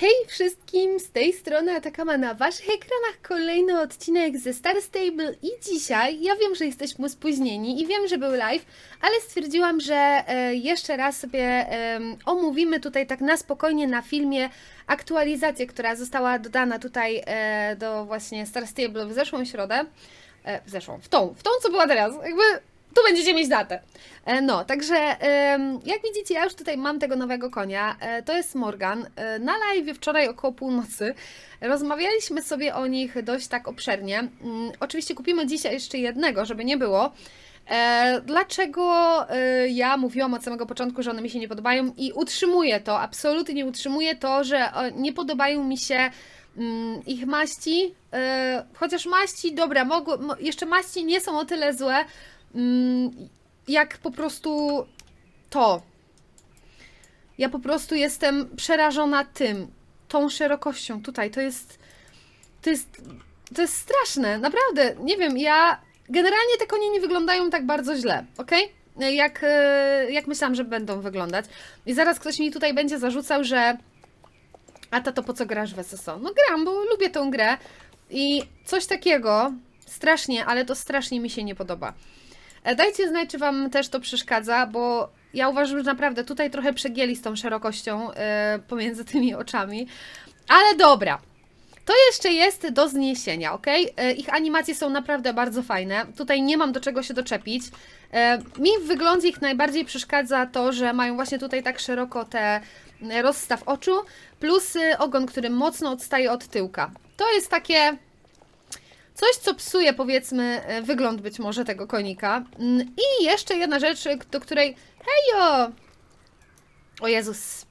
Hej wszystkim, z tej strony Atakama na waszych ekranach. Kolejny odcinek ze Star Stable i dzisiaj, ja wiem, że jesteśmy spóźnieni i wiem, że był live, ale stwierdziłam, że e, jeszcze raz sobie omówimy tutaj tak na spokojnie na filmie aktualizację, która została dodana tutaj e, do właśnie Star Stable w zeszłą środę, e, w zeszłą, w tą, w tą co była teraz, jakby tu będziecie mieć datę. E, No, także jak widzicie, ja już tutaj mam tego nowego konia. E, To jest Morgan. E, Na live wczoraj około północy rozmawialiśmy sobie o nich dość tak obszernie. Mm, Oczywiście kupimy dzisiaj jeszcze jednego, żeby nie było. Dlaczego ja mówiłam od samego początku, że one mi się nie podobają i utrzymuję to, absolutnie utrzymuję to, że nie podobają mi się mm, ich maści, chociaż maści, dobra, mogły, mo, jeszcze maści nie są o tyle złe, jak po prostu to. Ja po prostu jestem przerażona tym, tą szerokością tutaj. To jest. To jest. To jest straszne, naprawdę. Nie wiem, ja. Generalnie te konie nie wyglądają tak bardzo źle, ok? Jak, e, jak myślałam, że będą wyglądać. I zaraz ktoś mi tutaj będzie zarzucał, że. A to, to po co grasz w SSO? No gram, bo lubię tą grę. I coś takiego strasznie, ale to strasznie mi się nie podoba. E, Dajcie znać, czy Wam też to przeszkadza, bo ja uważam, że naprawdę tutaj trochę przegięli z tą szerokością e, pomiędzy tymi oczami. Ale dobra. To jeszcze jest do zniesienia, ok? E, Ich animacje są naprawdę bardzo fajne. Tutaj nie mam do czego się doczepić. Mi w wyglądzie ich najbardziej przeszkadza to, że mają właśnie tutaj tak szeroko te rozstaw oczu, plus ogon, który mocno odstaje od tyłka. To jest takie Coś, co psuje, powiedzmy, e, wygląd być może tego konika. Mm, I jeszcze jedna rzecz, e, do której. Hejo! O Jezus.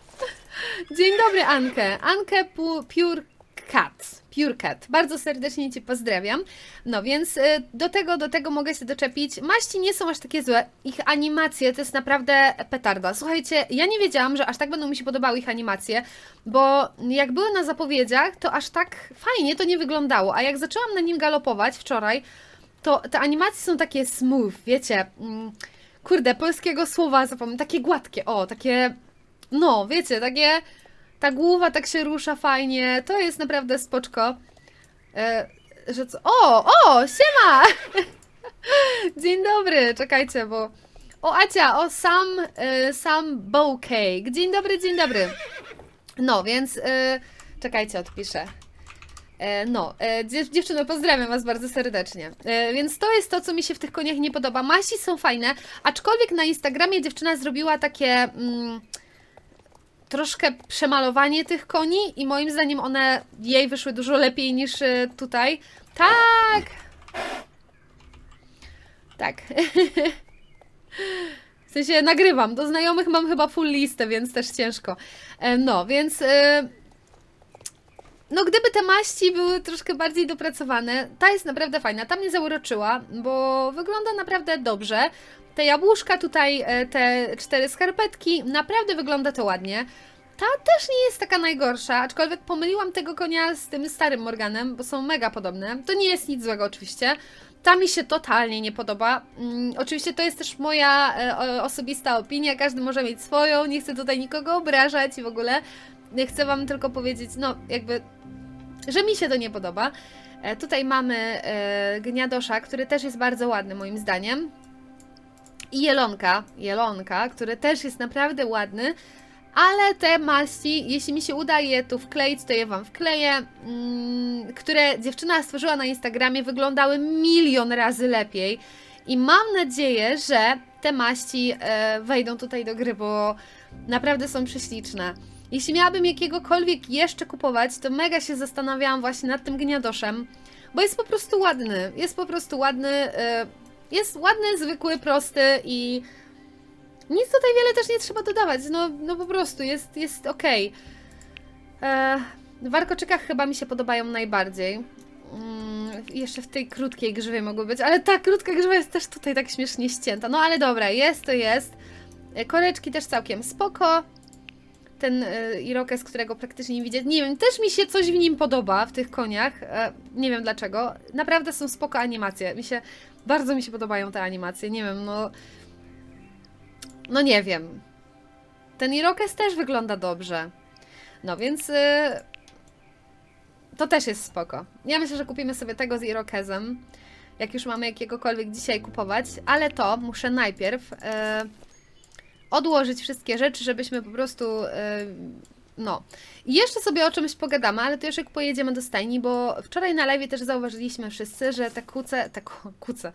Dzień dobry, Ankę. Ankę Pu- Pure Cat. Pure Cat. Bardzo serdecznie Cię pozdrawiam. No więc e, do tego, do tego mogę się doczepić. Maści nie są aż takie złe. Ich animacje to jest naprawdę petarda. Słuchajcie, ja nie wiedziałam, że aż tak będą mi się podobały ich animacje, bo jak były na zapowiedziach, to aż tak fajnie to nie wyglądało. A jak zaczęłam na nim galopować wczoraj, to te animacje są takie smooth, wiecie. mm, Kurde, polskiego słowa zapomnę. Takie gładkie, o, takie. No, wiecie, takie. Ta głowa tak się rusza fajnie. To jest naprawdę spoczko. E, że co? O, o, siema! Dzień dobry, czekajcie, bo. O, Acia, o, sam, e, sam Bowcake. Dzień dobry, dzień dobry. No, więc e, czekajcie, odpiszę. E, No, e, dziew- dziewczyno, pozdrawiam Was bardzo serdecznie. E, Więc to jest to, co mi się w tych koniach nie podoba. Masi są fajne, aczkolwiek na Instagramie dziewczyna zrobiła takie mm, troszkę przemalowanie tych koni i moim zdaniem one jej wyszły dużo lepiej niż e, tutaj. Tak! Tak. W sensie nagrywam. Do znajomych mam chyba full listę, więc też ciężko. E, No, więc... e, no, gdyby te maści były troszkę bardziej dopracowane, ta jest naprawdę fajna. Ta mnie zauroczyła, bo wygląda naprawdę dobrze. Te jabłuszka tutaj, e, te cztery skarpetki, naprawdę wygląda to ładnie. Ta też nie jest taka najgorsza, aczkolwiek pomyliłam tego konia z tym starym Morganem, bo są mega podobne. To nie jest nic złego oczywiście. Ta mi się totalnie nie podoba. Mm, oczywiście to jest też moja e, osobista opinia, każdy może mieć swoją, nie chcę tutaj nikogo obrażać i w ogóle. Chcę Wam tylko powiedzieć, no jakby, że mi się to nie podoba. E, tutaj mamy e, gniadosza, który też jest bardzo ładny moim zdaniem. I jelonka, jelonka, który też jest naprawdę ładny. Ale te maści, jeśli mi się uda je tu wkleić, to je Wam wkleję, mm, które dziewczyna stworzyła na Instagramie, wyglądały milion razy lepiej. I mam nadzieję, że te maści e, wejdą tutaj do gry, bo naprawdę są prześliczne. Jeśli miałabym jakiegokolwiek jeszcze kupować, to mega się zastanawiałam właśnie nad tym gniadoszem, bo jest po prostu ładny. Jest po prostu ładny. e, Jest ładny, zwykły, prosty i nic tutaj wiele też nie trzeba dodawać. No, no po prostu jest, jest okej. E, W warkoczykach chyba mi się podobają najbardziej. Mm, jeszcze w tej krótkiej grzywie mogły być, ale ta krótka grzywa jest też tutaj tak śmiesznie ścięta. No ale dobra, jest to jest. E, Koreczki też całkiem spoko. Ten y, irokez, którego praktycznie nie widzę. Nie wiem, też mi się coś w nim podoba, w tych koniach. E, nie wiem dlaczego. Naprawdę są spoko animacje. Mi się, bardzo mi się podobają te animacje. Nie wiem, no... No nie wiem. Ten irokez też wygląda dobrze. No więc e, to też jest spoko. Ja myślę, że kupimy sobie tego z Irokezem, jak już mamy jakiegokolwiek dzisiaj kupować, ale to muszę najpierw e, odłożyć wszystkie rzeczy, żebyśmy po prostu e, no. I jeszcze sobie o czymś pogadamy, ale to już jak pojedziemy do stajni, bo wczoraj na live też zauważyliśmy wszyscy, że te kuce, te ku- kuce,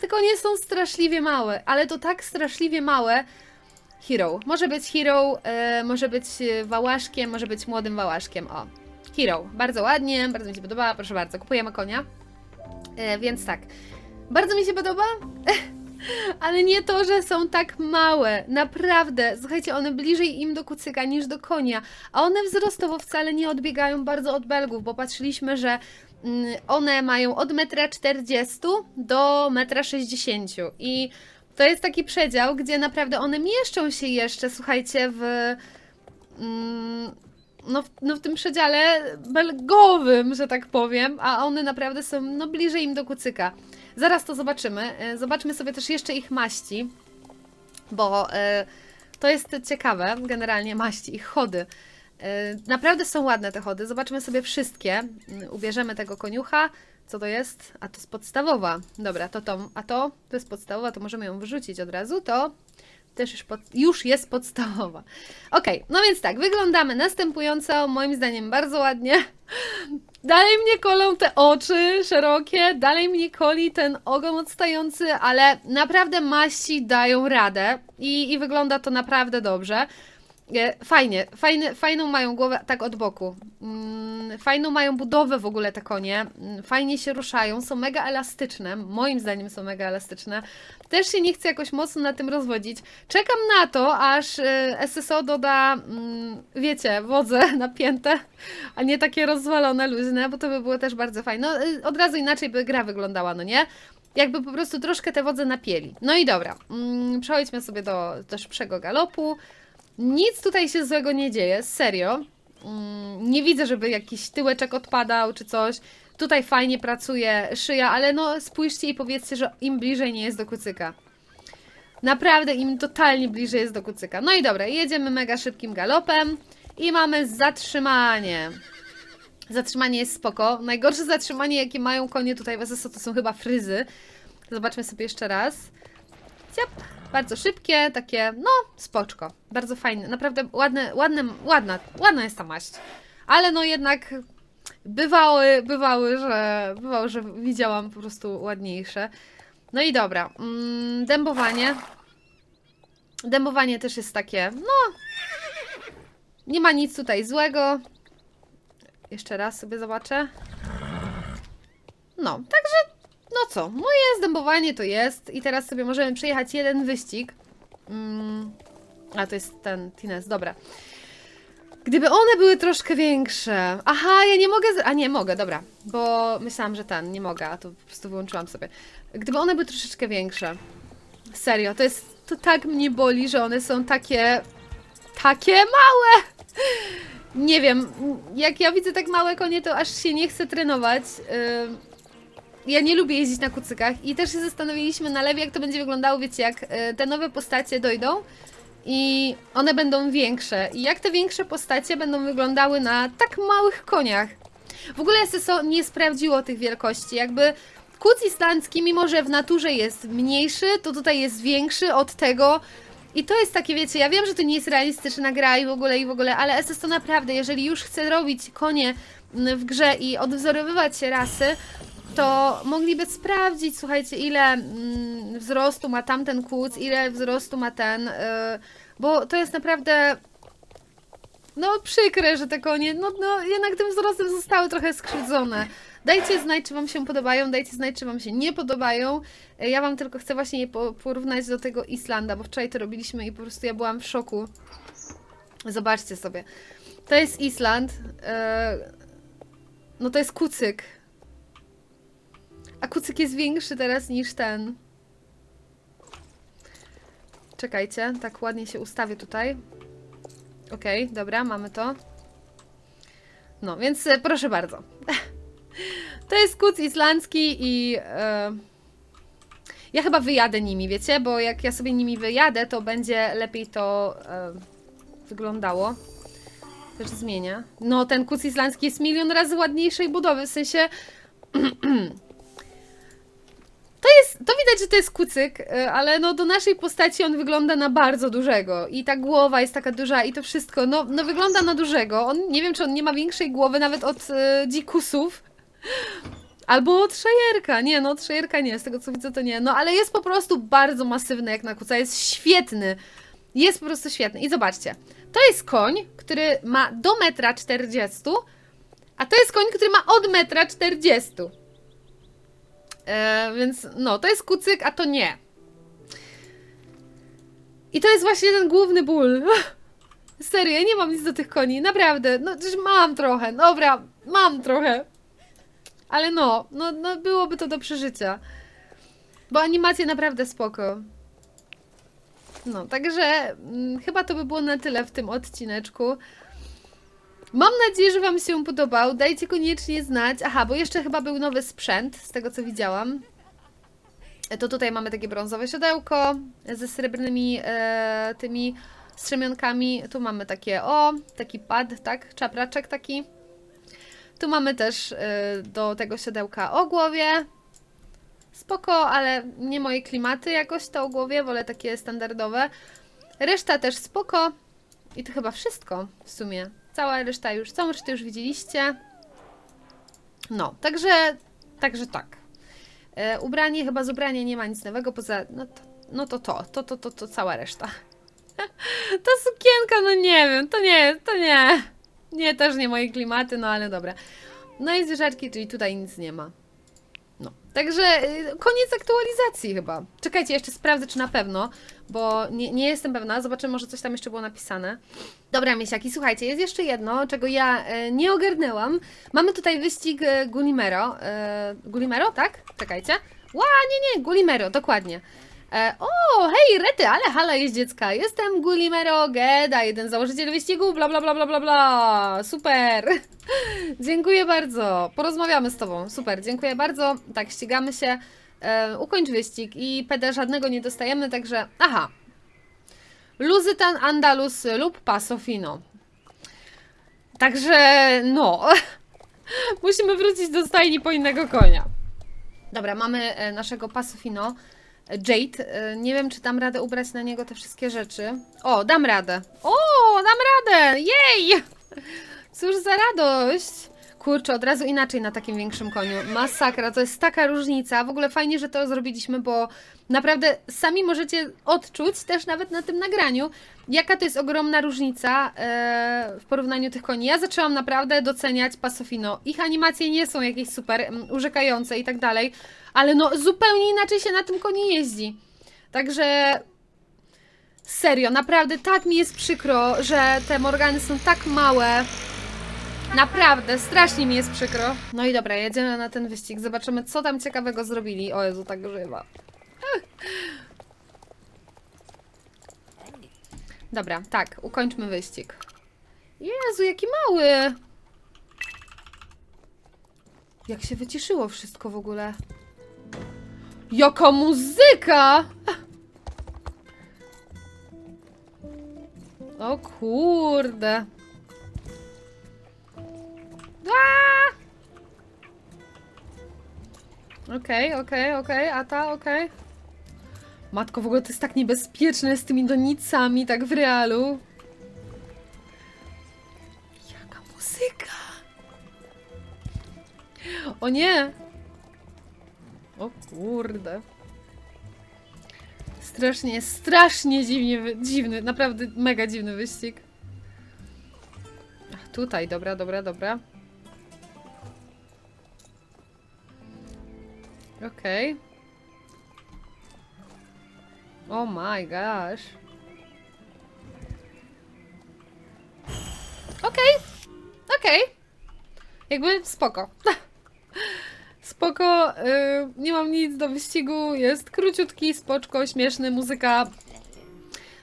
te konie są straszliwie małe, ale to tak straszliwie małe. Hero. Może być hero, e, może być wałaszkiem, może być młodym wałaszkiem. O. Hero. Bardzo ładnie, bardzo mi się podoba. Proszę bardzo, kupujemy konia. E, więc tak. Bardzo mi się podoba. Ale nie to, że są tak małe. Naprawdę. Słuchajcie, one bliżej im do kucyka niż do konia. A one wzrostowo wcale nie odbiegają bardzo od belgów, bo patrzyliśmy, że mm, one mają od 1,40 m do 1,60 m. I to jest taki przedział, gdzie naprawdę one mieszczą się jeszcze, słuchajcie, w. Mm, no, w, no w tym przedziale belgowym, że tak powiem, a one naprawdę są no bliżej im do kucyka. Zaraz to zobaczymy. E, Zobaczmy sobie też jeszcze ich maści, bo e, to jest ciekawe, generalnie maści, ich chody. E, Naprawdę są ładne te chody. Zobaczmy sobie wszystkie. Mm, Ubierzemy tego koniucha. Co to jest? A to jest podstawowa. Dobra, to to, a to, to jest podstawowa, to możemy ją wyrzucić od razu. To też już, pod, już jest podstawowa. Okej, no więc tak, wyglądamy następująco, moim zdaniem bardzo ładnie. Dalej mnie kolą te oczy szerokie, dalej mnie koli ten ogon odstający, ale naprawdę maści dają radę i, i wygląda to naprawdę dobrze. E, Fajnie, fajny, fajną mają głowę tak od boku. Mm, Fajną mają budowę w ogóle te konie. Mm, Fajnie się ruszają, są mega elastyczne. Moim zdaniem są mega elastyczne. Też się nie chcę jakoś mocno na tym rozwodzić. Czekam na to, aż e, SSO doda, mm, wiecie, wodze napięte, a nie takie rozwalone, luźne, bo to by było też bardzo fajne. No, y, od razu inaczej by gra wyglądała, no nie? Jakby po prostu troszkę te wodze napieli. No i dobra, przejdźmy sobie do, do szybszego galopu. Nic tutaj się złego nie dzieje, serio. Mm, Nie widzę, żeby jakiś tyłeczek odpadał czy coś. Tutaj fajnie pracuje szyja, ale no spójrzcie i powiedzcie, że im bliżej nie jest do kucyka. Naprawdę im totalnie bliżej jest do kucyka. No i dobra, jedziemy mega szybkim galopem i mamy zatrzymanie. Zatrzymanie jest spoko. Najgorsze zatrzymanie, jakie mają konie tutaj w SSO, to są chyba fryzy. Zobaczmy sobie jeszcze raz. Ciap. Bardzo szybkie, takie, no, spoczko. Bardzo fajne, naprawdę ładne, ładne, ładna, ładna jest ta maść. Ale no jednak bywały, bywały, że, bywały, że widziałam po prostu ładniejsze. No i dobra, mm, dębowanie. Dębowanie też jest takie, no, nie ma nic tutaj złego. Jeszcze raz sobie zobaczę. No, także no co, moje zdębowanie to jest i teraz sobie możemy przejechać jeden wyścig. Mm, a to jest ten Tines, dobra. Gdyby one były troszkę większe. Aha, ja nie mogę. A nie, mogę, dobra. Bo myślałam, że ten, nie mogę, a to po prostu wyłączyłam sobie. Gdyby one były troszeczkę większe. Serio, to jest. To tak mnie boli, że one są takie. Takie małe! Nie wiem, jak ja widzę tak małe konie, to aż się nie chce trenować. Ym, ja nie lubię jeździć na kucykach i też się zastanowiliśmy na lewie, jak to będzie wyglądało, wiecie, jak y, te nowe postacie dojdą i one będą większe. I jak te większe postacie będą wyglądały na tak małych koniach. W ogóle SSO nie sprawdziło tych wielkości, jakby kuc islandzki, mimo że w naturze jest mniejszy, to tutaj jest większy od tego. I to jest takie, wiecie, ja wiem, że to nie jest realistyczna gra i w ogóle, i w ogóle, ale SSO naprawdę, jeżeli już chce robić konie mm, w grze i odwzorowywać rasy, to mogliby sprawdzić, słuchajcie, ile mm, wzrostu ma tamten kuc, ile wzrostu ma ten, yy, bo to jest naprawdę no przykre, że te konie, no, no jednak tym wzrostem zostały trochę skrzywdzone. Dajcie znać, czy Wam się podobają, dajcie znać, czy Wam się nie podobają. E, Ja Wam tylko chcę właśnie je po- porównać do tego Islanda, bo wczoraj to robiliśmy i po prostu ja byłam w szoku. Zobaczcie sobie. To jest Island. e, No to jest kucyk. A kucyk jest większy teraz niż ten. Czekajcie, tak ładnie się ustawię tutaj. Okej, dobra, mamy to. No, więc e, proszę bardzo. To jest kuc islandzki i e, ja chyba wyjadę nimi, wiecie? Bo jak ja sobie nimi wyjadę, to będzie lepiej to e, wyglądało. Też zmienia. No, ten kuc islandzki jest milion razy ładniejszej budowy, w sensie... To jest, to widać, że to jest kucyk, y, ale no do naszej postaci on wygląda na bardzo dużego i ta głowa jest taka duża i to wszystko, no, no wygląda na dużego. On, nie wiem, czy on nie ma większej głowy nawet od y, dzikusów. Albo od szajerka. Nie, no od szajerka nie, z tego co widzę to nie. No ale jest po prostu bardzo masywny jak na kuca, jest świetny. Jest po prostu świetny. I zobaczcie, to jest koń, który ma do metra 40, a to jest koń, który ma od metra 40. E, więc no, to jest kucyk, a to nie. I to jest właśnie ten główny ból. Serio, ja nie mam nic do tych koni, naprawdę. No, też mam trochę, dobra, mam trochę. Ale no, no, no byłoby to do przeżycia. Bo animacje naprawdę spoko. No, także mm, chyba to by było na tyle w tym odcineczku. Mam nadzieję, że Wam się podobał. Dajcie koniecznie znać. Aha, bo jeszcze chyba był nowy sprzęt, z tego co widziałam. E, To tutaj mamy takie brązowe siodełko ze srebrnymi e, tymi strzemionkami. Tu mamy takie, o, taki pad, tak? Czapraczek taki. Tu mamy też e, do tego siodełka o głowie. Spoko, ale nie moje klimaty jakoś to o głowie, wolę takie standardowe. Reszta też spoko. I to chyba wszystko w sumie. Cała reszta już, całą resztę już widzieliście. No, także, także tak. E, ubranie, chyba z ubrania nie ma nic nowego, poza, no to, no to to, to, to, to, to cała reszta. Ta sukienka, no nie wiem, to nie, to nie. Nie, też nie moje klimaty, no ale dobra. No i zwierzaczki, czyli tutaj nic nie ma. No, także y, koniec aktualizacji chyba. Czekajcie, jeszcze sprawdzę, czy na pewno, bo nie, nie jestem pewna. Zobaczymy, może coś tam jeszcze było napisane. Dobra, miesiaki, słuchajcie, jest jeszcze jedno, czego ja e, nie ogarnęłam. Mamy tutaj wyścig e, Gulimero. E, Gulimero, tak? Czekajcie. Ła, nie, nie, Gulimero, dokładnie. E, o, hej, Rety, ale hala jest dziecka. Jestem Gulimero Geda, jeden założyciel wyścigu, bla, bla, bla, bla, bla, bla. Super. dziękuję bardzo. Porozmawiamy z Tobą. Super, dziękuję bardzo. Tak, ścigamy się. E, ukończ wyścig i PD żadnego nie dostajemy, także... Aha. Luzytan Andalus lub Paso Fino. Także, no. Musimy wrócić do stajni po innego konia. Dobra, mamy e, naszego Paso Fino. Jade. E, Nie wiem, czy dam radę ubrać na niego te wszystkie rzeczy. O, dam radę. O, dam radę! Jej! Cóż za radość! Kurczę, od razu inaczej na takim większym koniu. Masakra, to jest taka różnica. W ogóle fajnie, że to zrobiliśmy, bo naprawdę sami możecie odczuć, też nawet na tym nagraniu, jaka to jest ogromna różnica e, w porównaniu tych koni. Ja zaczęłam naprawdę doceniać Pasofino. Ich animacje nie są jakieś super mm, urzekające i tak dalej, ale no zupełnie inaczej się na tym koniu jeździ. Także serio, naprawdę tak mi jest przykro, że te Morgany są tak małe. Naprawdę, strasznie mi jest przykro. No i dobra, jedziemy na ten wyścig. Zobaczymy, co tam ciekawego zrobili. O Jezu, tak żywa. Dobra, tak, ukończmy wyścig. Jezu, jaki mały! Jak się wyciszyło wszystko w ogóle. Jaka muzyka! O kurde. Okej, okej, okej, a ta, okej. Matko, w ogóle to jest tak niebezpieczne z tymi donicami, tak w realu. Jaka muzyka! O nie! O kurde. Strasznie, strasznie dziwnie, dziwny, naprawdę mega dziwny wyścig. Tutaj, dobra, dobra, dobra. Okej. Oh my gosh. Okej, okej. Jakby spoko. Spoko, y, nie mam nic do wyścigu, jest króciutki, spoczko, śmieszny, muzyka.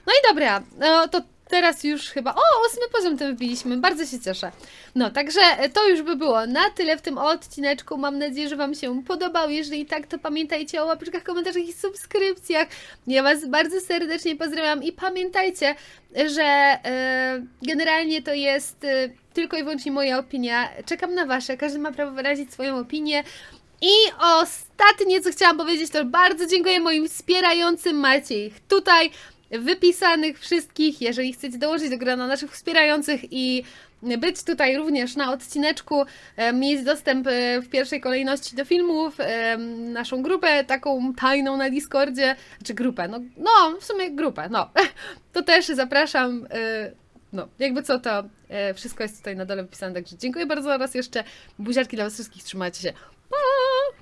No i dobra, no to teraz już chyba. O, ósmy poziom tym wbiliśmy. Bardzo się cieszę. No, także to już by było na tyle w tym odcineczku. Mam nadzieję, że Wam się podobał. Jeżeli tak, to pamiętajcie o łapeczkach, komentarzach i subskrypcjach. Ja Was bardzo serdecznie pozdrawiam i pamiętajcie, że e, generalnie to jest e, tylko i wyłącznie moja opinia. Czekam na Wasze. Każdy ma prawo wyrazić swoją opinię. I ostatnie, co chciałam powiedzieć, to bardzo dziękuję moim wspierającym. Macie ich tutaj wypisanych wszystkich. Jeżeli chcecie dołożyć do grona naszych wspierających i być tutaj również na odcineczku, e, mieć dostęp e, w pierwszej kolejności do filmów, e, naszą grupę taką tajną na Discordzie, czy grupę, no, no w sumie grupę, no, to też zapraszam. No, jakby co, to wszystko jest tutaj na dole wpisane, także dziękuję bardzo raz jeszcze. Buziaczki dla Was wszystkich, trzymajcie się. Pa!